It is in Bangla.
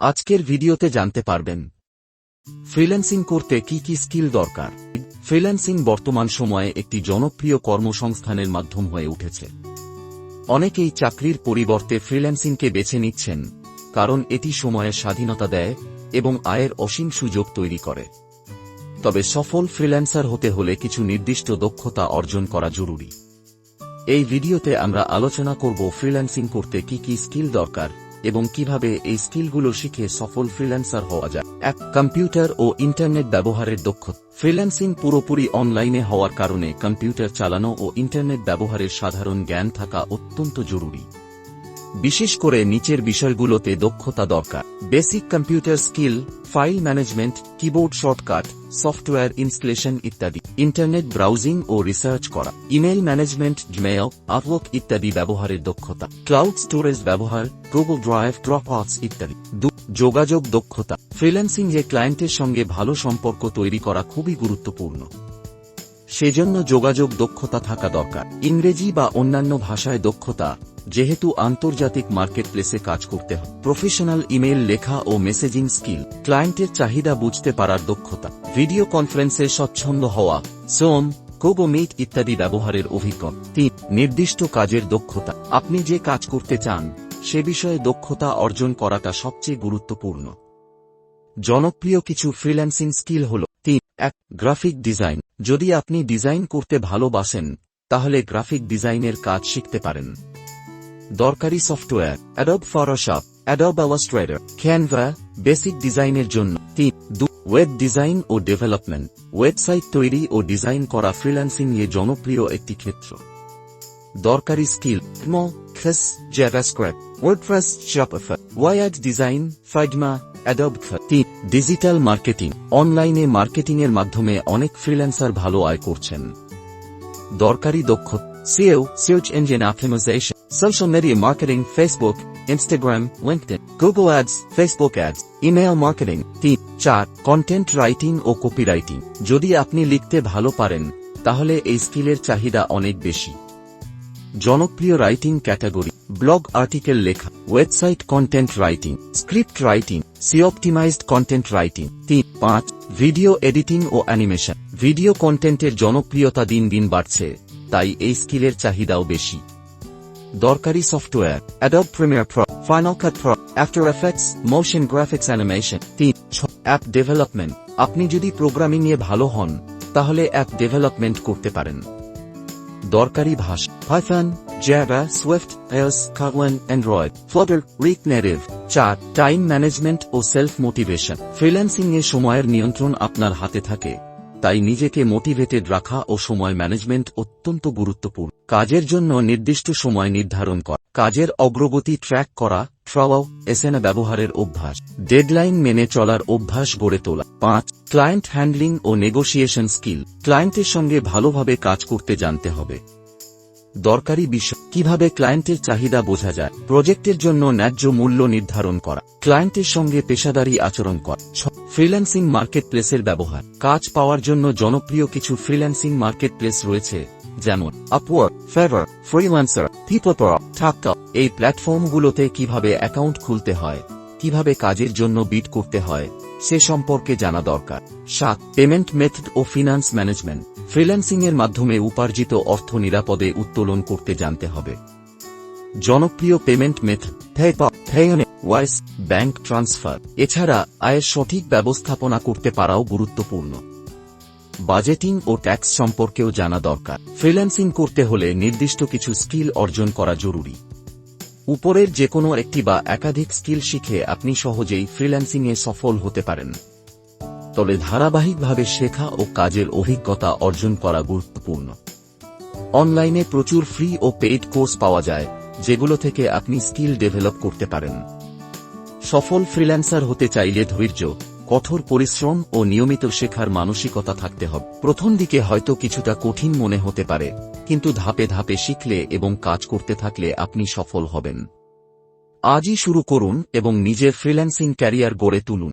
আজকের ভিডিওতে জানতে পারবেন। ফ্রিল্যান্সিং করতে কি কি স্কিল দরকার? ফ্রিল্যান্সিং বর্তমান সময়ে একটি জনপ্রিয় কর্মসংস্থানের মাধ্যম হয়ে উঠেছে। অনেকেই চাকরির পরিবর্তে ফ্রিল্যান্সিংকে বেছে নিচ্ছেন, কারণ এটি সময়ে স্বাধীনতা দেয় এবং আয়ের অসীম সুযোগ তৈরি করে। তবে সফল ফ্রিল্যান্সার হতে হলে কিছু নির্দিষ্ট দক্ষতা অর্জন করা জরুরি। এই ভিডিওতে আমরা আলোচনা করব ফ্রিল্যান্সিং করতে কি কি স্কিল দরকার এবং কীভাবে এই স্কিলগুলো শিখে সফল ফ্রিল্যান্সার হওয়া যায়। এক কম্পিউটার ও ইন্টারনেট ব্যবহারের দক্ষ। ফ্রিল্যান্সিং পুরোপুরি অনলাইনে হওয়ার কারণে কম্পিউটার চালানো ও ইন্টারনেট ব্যবহারের সাধারণ জ্ঞান থাকা অত্যন্ত জরুরি। বিশেষ করে নিচের বিষয়গুলোতে দক্ষতা দরকার। Basic computer skill file management keyboard shortcut software installation ইত্যাদি। ইন্টারনেট ব্রাউজিং ও রিসার্চ করা। ইমেল ম্যানেজমেন্ট জিমেল আউটলুক ইত্যাদি ব্যবহারের দক্ষতা। ক্লাউড স্টোরেজ ব্যবহার গুগল ড্রাইভ ড্রপ ইত্যাদি। যোগাযোগ দক্ষতা। ফ্রিল্যান্সিং যে ক্লায়েন্টের সঙ্গে ভালো সম্পর্ক তৈরি করা খুবই গুরুত্বপূর্ণ। সেজন্য যোগাযোগ দক্ষতা থাকা দরকার। ইংরেজি বা অন্যান্য ভাষায় দক্ষতা যেহেতু আন্তর্জাতিক মার্কেটপ্লেসে কাজ করতে হয়। প্রফেশনাল ইমেল লেখা ও মেসেজিং স্কিল, ক্লায়েন্টের চাহিদা বুঝতে পারার দক্ষতা, ভিডিও কনফারেন্সে স্বচ্ছন্দ হওয়া, সোম, কোগো মিট ইত্যাদি ব্যবহারের অভিজ্ঞতা। তিন, নির্দিষ্ট কাজের দক্ষতা। আপনি যে কাজ করতে চান, সে বিষয়ে দক্ষতা অর্জন করাটা সবচেয়ে গুরুত্বপূর্ণ। জনপ্রিয় কিছু ফ্রিল্যান্সিং স্কিল হল, তিন, এক, গ্রাফিক ডিজাইন। যদি আপনি ডিজাইন করতে ভালোবাসেন, তাহলে গ্রাফিক ডিজাইনের কাজ শিখতে পারেন। দরকারি software Adobe Photoshop Adobe Illustrator Canva basic ডিজাইনের জন্য। তিন, দু ওয়েব ডিজাইন ও ডেভেলপমেন্ট ওয়েবসাইট তৈরি ও ডিজাইন করা ফ্রিল্যান্সিং নিয়ে জনপ্রিয় একটি ক্ষেত্র। দরকারি skill খেস JavaScript WordPress Shopify wide design ফাইডমা Adobe তিন ডিজিটাল মার্কেটিং অনলাইনে মার্কেটিংয়ের মাধ্যমে অনেক ফ্রিল্যান্সার ভালো আয় করছেন। দরকারি দক্ষ। SEO search engine optimization social media marketing Facebook Instagram LinkedIn Google ads Facebook ads email marketing তিন চার কন্টেন্ট রাইটিং ও কপিরাইটিং যদি আপনি লিখতে ভালো পারেন, তাহলে এই স্কিলের চাহিদা অনেক বেশি। জনপ্রিয় রাইটিং ক্যাটাগরি ব্লগ আর্টিকেল লেখা website content writing script writing SEO optimized content writing তিন পাঁচ ভিডিও এডিটিং ও অ্যানিমেশন ভিডিও কন্টেন্টের জনপ্রিয়তা দিন দিন বাড়ছে, তাই এই স্কিলের চাহিদাও বেশি। দরকারি software Adobe Premiere Pro Final Cut Pro After Effects motion graphics animation তিন অ্যাপ ডেভেলপমেন্ট আপনি যদি প্রোগ্রামিং নিয়ে ভালো হন, তাহলে অ্যাপ ডেভেলপমেন্ট করতে পারেন। দরকারি ভাষা পাইথন জাভা সুইফট এলস কাগওয়ান অ্যান্ড্রয়েড ফ্লডার রিক নেটিভ চার টাইম ম্যানেজমেন্ট ও সেলফ মোটিভেশন ফ্রিল্যান্সিং এ সময়ের নিয়ন্ত্রণ আপনার হাতে থাকে। তাই নিজেকে মোটিভেটেড রাখা ও সময় ম্যানেজমেন্ট অত্যন্ত গুরুত্বপূর্ণ। কাজের জন্য নির্দিষ্ট সময় নির্ধারণ করা। কাজের অগ্রগতি ট্র্যাক করা ট্রাওয়াও এসএনা ব্যবহারের অভ্যাস। ডেডলাইন মেনে চলার অভ্যাস গড়ে তোলা। পাঁচ ক্লায়েন্ট হ্যান্ডলিং ও নেগোসিয়েশন স্কিল ক্লায়েন্টের সঙ্গে ভালোভাবে কাজ করতে জানতে হবে। দরকারি বিষয়, কীভাবে ক্লায়েন্টের চাহিদা বোঝা যায়। প্রজেক্টের জন্য ন্যায্য মূল্য নির্ধারণ করা। ক্লায়েন্টের সঙ্গে পেশাদারি আচরণ করা। ফ্রিল্যান্সিং মার্কেটপ্লেসের ব্যবহার। কাজ পাওয়ার জন্য জনপ্রিয় কিছু ফ্রিল্যান্সিং মার্কেটপ্লেস রয়েছে। যেমন আপওয়ার্ক ফেভার ফ্রিল্যান্সার পিপলপর টাক্কা এই প্ল্যাটফর্মগুলোতে কীভাবে অ্যাকাউন্ট খুলতে হয়, কীভাবে কাজের জন্য বিট করতে হয়, সে সম্পর্কে জানা দরকার। সাত পেমেন্ট মেথড ও ফিনান্স ম্যানেজমেন্ট ফ্রিল্যান্সিং এর মাধ্যমে উপার্জিত অর্থ নিরাপদে উত্তোলন করতে জানতে হবে। জনপ্রিয় payment method Wise bank transfer এছাড়া আয়ের সঠিক ব্যবস্থাপনা করতে পারাও গুরুত্বপূর্ণ। বাজেটিং ও ট্যাক্স সম্পর্কেও জানা দরকার। ফ্রিল্যান্সিং করতে হলে নির্দিষ্ট কিছু স্কিল অর্জন করা জরুরি। উপরের যে কোনো একটি বা একাধিক স্কিল শিখে আপনি সহজেই ফ্রিল্যান্সিংয়ে সফল হতে পারেন। তবে ধারাবাহিকভাবে শেখা ও কাজের অভিজ্ঞতা অর্জন করা গুরুত্বপূর্ণ। অনলাইনে প্রচুর ফ্রি ও পেইড কোর্স পাওয়া যায়, যেগুলো থেকে আপনি স্কিল ডেভেলপ করতে পারেন। সফল ফ্রিল্যান্সার হতে চাইলে ধৈর্য কঠোর পরিশ্রম ও নিয়মিত শেখার মানসিকতা থাকতে হবে। প্রথম দিকে হয়তো কিছুটা কঠিন মনে হতে পারে, কিন্তু ধাপে ধাপে শিখলে এবং কাজ করতে থাকলে আপনি সফল হবেন। আজই শুরু করুন এবং নিজের ফ্রিল্যান্সিং ক্যারিয়ার গড়ে তুলুন।